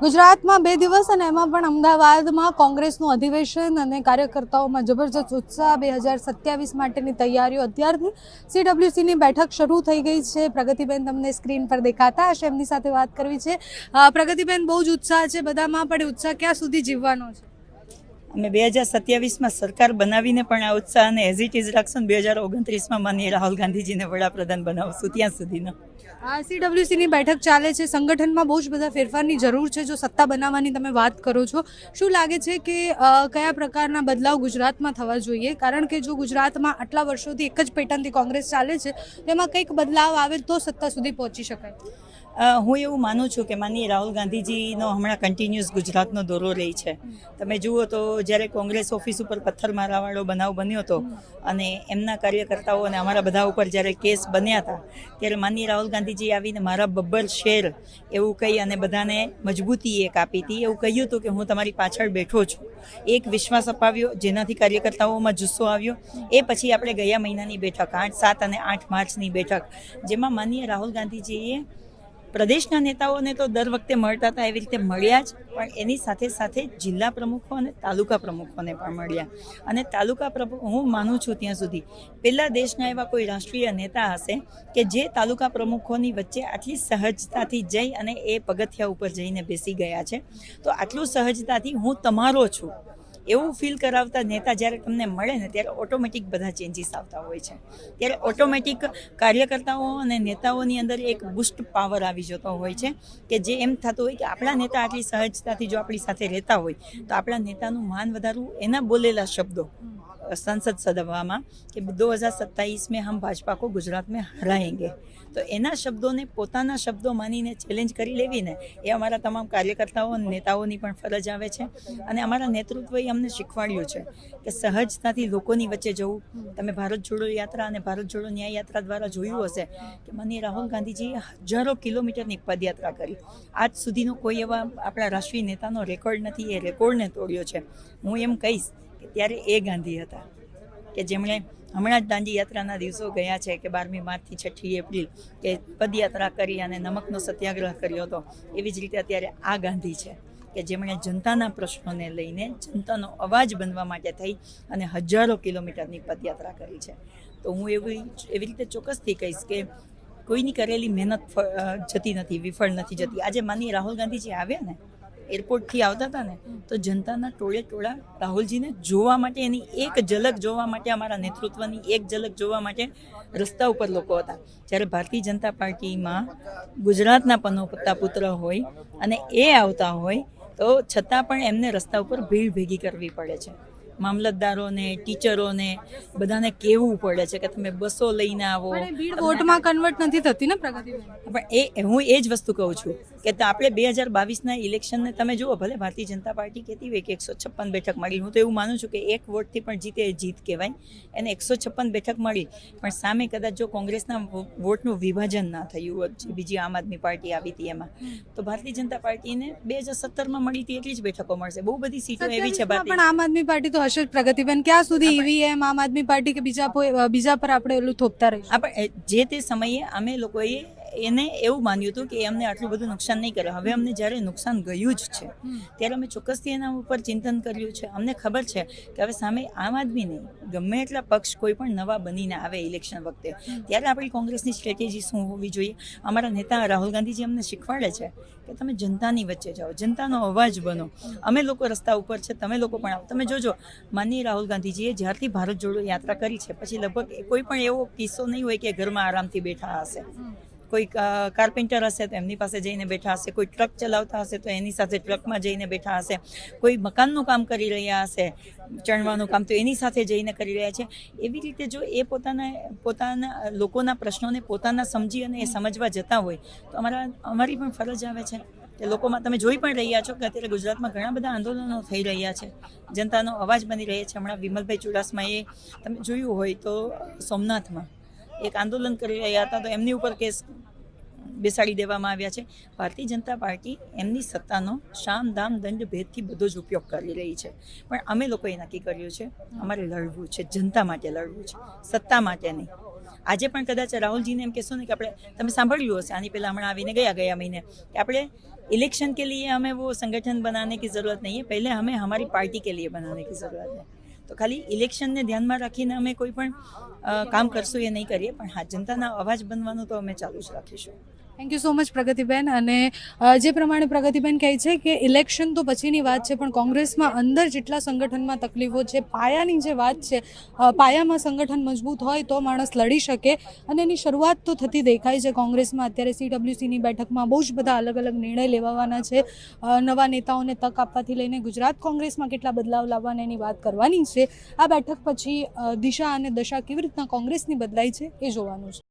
ગુજરાતમાં બે દિવસ અને એમાં પણ અમદાવાદમાં કોંગ્રેસનું અધિવેશન અને કાર્યકર્તાઓમાં જબરજસ્ત ઉત્સાહ બે હજાર સત્યાવીસ માટેની તૈયારીઓ. અત્યારથી સીડબ્લ્યુસીની બેઠક શરૂ થઈ ગઈ છે. પ્રગતિબેન તમને સ્ક્રીન પર દેખાતા હશે. એમની સાથે વાત કરવી છે. પ્રગતિબેન, બહુ જ ઉત્સાહ છે બધામાં, પણ ઉત્સાહ ક્યાં સુધી જીવવાનો છે? અમે બે હજાર સત્યાવીસમાં સરકાર બનાવીને પણ આ ઉત્સાહ અને એઝ ઇટ ઇઝ રાખશું બે હજાર ઓગણત્રીસમાં માનીએ રાહુલ ગાંધીજીને વડાપ્રધાન બનાવશું, ત્યાં સુધીનો. સીડબ્લ્યુસીની બેઠક ચાલે છે. સંગઠનમાં બહુ જ બધા ફેરફારની જરૂર છે. જો સત્તા બનાવવાની તમે વાત કરો છો, શું લાગે છે કે કયા પ્રકારના બદલાવ ગુજરાતમાં થવા જોઈએ? કારણ કે જો ગુજરાતમાં આટલા વર્ષોથી એક જ પેટર્નથી કોંગ્રેસ ચાલે છે, તેમાં કંઈક બદલાવ આવે તો સત્તા સુધી પહોંચી શકાય. હું એવું માનું છું કે માનીએ રાહુલ ગાંધીજીનો હમણાં કન્ટિન્યુઅસ ગુજરાતનો દોરો રહી છે. તમે જુઓ તો જ્યારે કોંગ્રેસ ઓફિસ ઉપર પથ્થર મારાવાળો બનાવ બન્યો હતો અને એમના કાર્યકર્તાઓ અને અમારા બધા ઉપર જ્યારે કેસ બન્યા હતા, ત્યારે માનીએ રાહુલ ગાંધીજી આવીને મારા બબ્બર શેર એવું કહી અને બધાને મજબૂતી એક આપી હતી. એવું કહ્યું હતું કે હું તમારી પાછળ બેઠો છું. એક વિશ્વાસ અપાવ્યો, જેનાથી કાર્યકર્તાઓમાં જુસ્સો આવ્યો. એ પછી આપણે ગયા મહિનાની બેઠક, આઠ સાત અને આઠ માર્ચની બેઠક, જેમાં માનીય રાહુલ ગાંધીજીએ પ્રદેશના નેતાઓને તો દર વખતે મળતા હતા એવી રીતે મળ્યા જ, પણ એની સાથે સાથે જિલ્લા પ્રમુખો અને તાલુકા પ્રમુખોને પણ મળ્યા. અને તાલુકા પ્રમુખ, હું માનું છું ત્યાં સુધી પહેલાં દેશના એવા કોઈ રાષ્ટ્રીય નેતા હશે કે જે તાલુકા પ્રમુખોની વચ્ચે આટલી સહજતાથી જઈ અને એ પગથિયા ઉપર જઈને બેસી ગયા છે. તો આટલું સહજતાથી હું તમારો છું. એવું ફીલ કરાવતા નેતા જ્યારે તમને મળે ને, ત્યારે ઓટોમેટિક બધા ચેન્જીસ આવતા હોય છે. ત્યારે ઓટોમેટિક કાર્યકર્તાઓ અને નેતાઓની અંદર એક બુસ્ટ પાવર આવી જતો હોય છે કે જે એમ થતું હોય કે આપણા નેતા આટલી સહજતાથી જો આપણી સાથે રહેતા હોય, તો આપણા નેતાનું માન વધારવું એના બોલેલા શબ્દો. સંસદ संसद કે कि હજાર में હમ ભાજપા કો ગુજરાતમાં में તો એના શબ્દોને, પોતાના શબ્દો માનીને ચેલેન્જ કરી લેવીને એ અમારા તમામ કાર્યકર્તાઓ નેતાઓની પણ ફરજ આવે છે. અને અમારા નેતૃત્વએ અમને શીખવાડ્યું છે કે સહજતાથી લોકોની વચ્ચે જવું. તમે ભારત જોડો યાત્રા અને ભારત જોડો ન્યાય યાત્રા દ્વારા જોયું હશે કે મને રાહુલ ગાંધીજીએ હજારો કિલોમીટરની પદયાત્રા કરી. આજ સુધીનો કોઈ એવા આપણા રાષ્ટ્રીય નેતાનો રેકોર્ડ નથી, એ રેકોર્ડને તોડ્યો છે. હું એમ કહીશ ત્યારે એ ગાંધી હતા કે જેમણે હમણાં જ દાંડી યાત્રાના દિવસો ગયા છે કે બારમી માર્ચથી છઠ્ઠી એપ્રિલ કે પદયાત્રા કરી અને નમકનો સત્યાગ્રહ કર્યો હતો, એવી જ રીતે અત્યારે આ ગાંધી છે કે જેમણે જનતાના પ્રશ્નોને લઈને જનતાનો અવાજ બનવા માટે થઈ અને હજારો કિલોમીટરની પદયાત્રા કરી છે. તો હું એવી એવી રીતે ચોક્કસથી કહીશ કે કોઈની કરેલી મહેનત જતી નથી, વિફળ નથી જતી. આજે માની રાહુલ ગાંધીજી આવ્યા ને એરપોર્ટથી આવતા હતા ને, તો જનતાના ટોળે ટોળા રાહુલજીને જોવા માટે એની એક ઝલક જોવા માટે, અમારા નેતૃત્વની એક ઝલક જોવા માટે રસ્તા ઉપર લોકો હતા. જ્યારે ભારતીય જનતા પાર્ટીમાં ગુજરાતના પનોપત્તા પુત્ર હોય અને એ આવતા હોય, તો છતાં પણ એમને રસ્તા ઉપર ભીડ ભેગી કરવી પડે છે. મામલતદારોને ટીચરોને બધાને કહેવું પડે છે કે તમે બસો લઈને આવો. વોટમાં કન્વર્ટ નથી થતી ને પ્રગતિ પણ એ હું એ જ વસ્તુ કહું છું કે આપણે બે હજાર બાવીસના ઇલેક્શનને તમે જુઓ ભલે ભારતીય જનતા પાર્ટી કહેતી હોય કે એકસો છપ્પન બેઠક મળી હું તો એવું માનું છું કે એક વોટથી પણ જીતે એ જીત કહેવાય એને એકસો છપ્પન બેઠક મળી પણ સામે કદાચ જો કોંગ્રેસના વોટનું વિભાજન ના થયું હોત જે બીજી આમ આદમી પાર્ટી આવી હતી એમાં તો ભારતીય જનતા પાર્ટીને બે હજાર સત્તરમાં મળી હતી એટલી જ બેઠકો મળશે બહુ બધી સીટો એવી છે 27 માં ભારતીય પણ આમ આદમી પાર્ટી તો હશે પ્રગતિબેન ક્યાં સુધી ઈવીએમ આમ આદમી પાર્ટી કે બીજા બીજા પર આપણે ઓલું થોપતા રહીશું? આપણે જે તે સમયે અમે લોકોએ એને એવું માન્યું હતું કે અમને આટલું બધું નુકસાન નહીં કરે હવે અમને જ્યારે નુકસાન ગયું જ છે ત્યારે અમે ચોક્કસથી એના ઉપર ચિંતન કર્યું છે. અમને ખબર છે કે હવે સામે આમ આદમી નહીં ગમે એટલા પક્ષ કોઈ પણ નવા બનીને આવે ઇલેક્શન વખતે ત્યારે આપણી કોંગ્રેસની સ્ટ્રેટેજી શું હોવી જોઈએ? અમારા નેતા રાહુલ ગાંધીજી અમને શીખવાડે છે કે તમે જનતાની વચ્ચે જાઓ જનતાનો અવાજ બનો. અમે લોકો રસ્તા ઉપર છે તમે લોકો પણ આવો. તમે જોજો માનનીય રાહુલ ગાંધીજીએ જ્યારથી ભારત જોડો યાત્રા કરી છે પછી લગભગ કોઈ પણ એવો કિસ્સો નહીં હોય કે ઘરમાં આરામથી બેઠા હશે. કોઈ કાર્પેન્ટર હશે તો એમની પાસે જઈને બેઠા હશે. કોઈ ટ્રક ચલાવતા હશે તો એની સાથે ટ્રકમાં જઈને બેઠા હશે. કોઈ મકાનનું કામ કરી રહ્યા હશે, ચણવાનું કામ તો એની સાથે જઈને કરી રહ્યા છે. એવી રીતે જો એ પોતાના પોતાના, લોકોના પ્રશ્નોને પોતાના સમજી અને એ સમજવા જતા હોય, તો અમારા, અમારી પણ ફરજ આવે છે કે લોકોમાં તમે જોઈ પણ રહ્યા છો કે અત્યારે ગુજરાતમાં ઘણા બધા આંદોલનો થઈ રહ્યા છે. જનતાનો અવાજ બની રહ્યા છે. હમણાં વિમલભાઈ ચુડાસમાએ તમે જોયું હોય તો સોમનાથમાં એક આંદોલન કરી રહ્યા હતા તો એમની ઉપર કેસ બેસાડી દેવામાં આવ્યા છે ભારતીય જનતા પાર્ટી એમની સત્તાનો શામ દામ દંડ ભેદથી બધો જ ઉપયોગ કરી રહી છે પણ અમે લોકોએ નક્કી કર્યું છે અમારે લડવું છે જનતા માટે લડવું છે સત્તા માટે નહીં આજે પણ કદાચ રાહુલજીને એમ કહેશો ને કે આપણે તમે સાંભળ્યું હશે આની પહેલાં હમણાં આવીને ગયા ગયા મહિને કે આપણે इलेक्शन के लिए हमें वो संगठन बनाने की ज़रूरत नहीं है पहले हमें हमारी पार्टी के लिए बनाने की ज़रूरत है તો ખાલી ઇલેક્શનને ધ્યાનમાં રાખીને અમે કોઈ પણ કામ કરશું એ નહીં કરીએ, પણ હા, જનતાના અવાજ બનવાનું તો અમે ચાલુ જ રાખીશું. થેન્ક યુ સો મચ પ્રગતિબેન અને જે પ્રમાણે પ્રગતિબેન કહે છે કે ઇલેક્શન તો પછીની વાત છે, પણ કોંગ્રેસમાં અંદર જેટલા સંગઠનમાં તકલીફો છે, પાયાની જે વાત છે પાયામાં સંગઠન મજબૂત હોય તો માણસ લડી શકે. અને એની શરૂઆત તો થતી દેખાય છે કોંગ્રેસમાં. અત્યારે સીડબ્લ્યુસીની બેઠકમાં બહુ જ બધા અલગ અલગ નિર્ણય લેવાના છે. નવા નેતાઓને તક આપવાથી લઈને ગુજરાત કોંગ્રેસમાં કેટલા બદલાવ લાવવાના એની વાત કરવાની છે. આ બેઠક પછી દિશા અને દશા કેવી રીતના કોંગ્રેસની બદલાઈ છે એ જોવાનું છે.